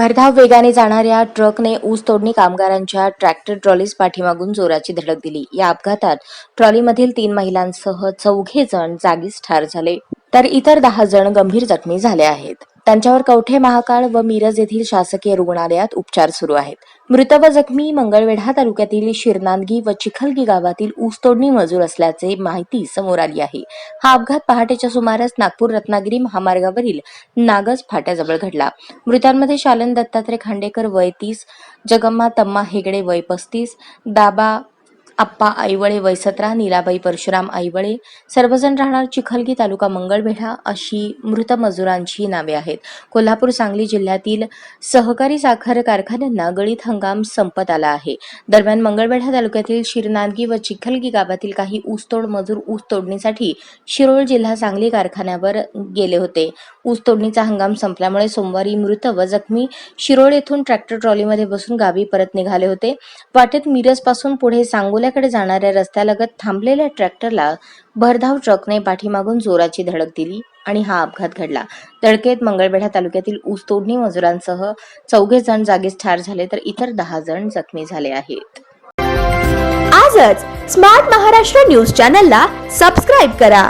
भरधाव वेगाने जाणाऱ्या ट्रकने ऊस तोडणी कामगारांच्या ट्रॅक्टर ट्रॉलीस पाठीमागून जोराची धडक दिली. या अपघातात ट्रॉलीमधील तीन महिलांसह चौघे जण जागीच ठार झाले तर इतर दहा जण गंभीर जखमी झाले आहेत. त्यांच्यावर कवठे महाकाळ व मिरज येथील शासकीय रुग्णालयात उपचार सुरू आहेत. मृत व जखमी मंगळवेढा तालुक्यातील शिरनांदगी व चिखलगी गावातील ऊसतोडणी मजूर असल्याचे माहिती समोर आली आहे. हा अपघात पहाटेच्या सुमारास नागपूर रत्नागिरी महामार्गावरील नागज फाट्याजवळ घडला. मृतांमध्ये शालन दत्तात्रय खांडेकर वय तीस जगम्मा तम्मा हेगडे वय पस्तीस दाबा आप्पा आईवळे वैसत्रा नीलाबाई परशुराम आईवळे सर्वजण राहणार चिखलगी तालुका मंगळवेढा अशी मृत मजुरांची नावे आहेत. कोल्हापूर सांगली जिल्ह्यातील सहकारी साखर कारखान्यांना गळीत हंगाम संपत आला आहे. दरम्यान मंगळवेढा तालुक्यातील शिरनांदगी व चिखलगी गावातील काही ऊसतोड मजूर ऊस तोडणीसाठी शिरोळ जिल्हा सांगली कारखान्यावर गेले होते. ऊस तोडणीचा हंगाम संपल्यामुळे सोमवारी मृत व जखमी शिरोळ येथून ट्रॅक्टर ट्रॉलीमध्ये बसून गावी परत निघाले होते. वाटेत मिरजपासून पुढे सांगोल्याकडे जाणाऱ्या रस्त्यालगत थांबलेल्या ट्रॅक्टरला भरधाव ट्रकने पाठीमागून जोराची धडक दिली आणि हा अपघात घडला. धडकेत मंगळवेढा तालुक्यातील ऊस तोडणी मजुरांसह चौघे जण जागीच ठार झाले तर इतर दहा जण जखमी झाले आहेत. आजच स्मार्ट महाराष्ट्र न्यूज चॅनलला सबस्क्राईब करा.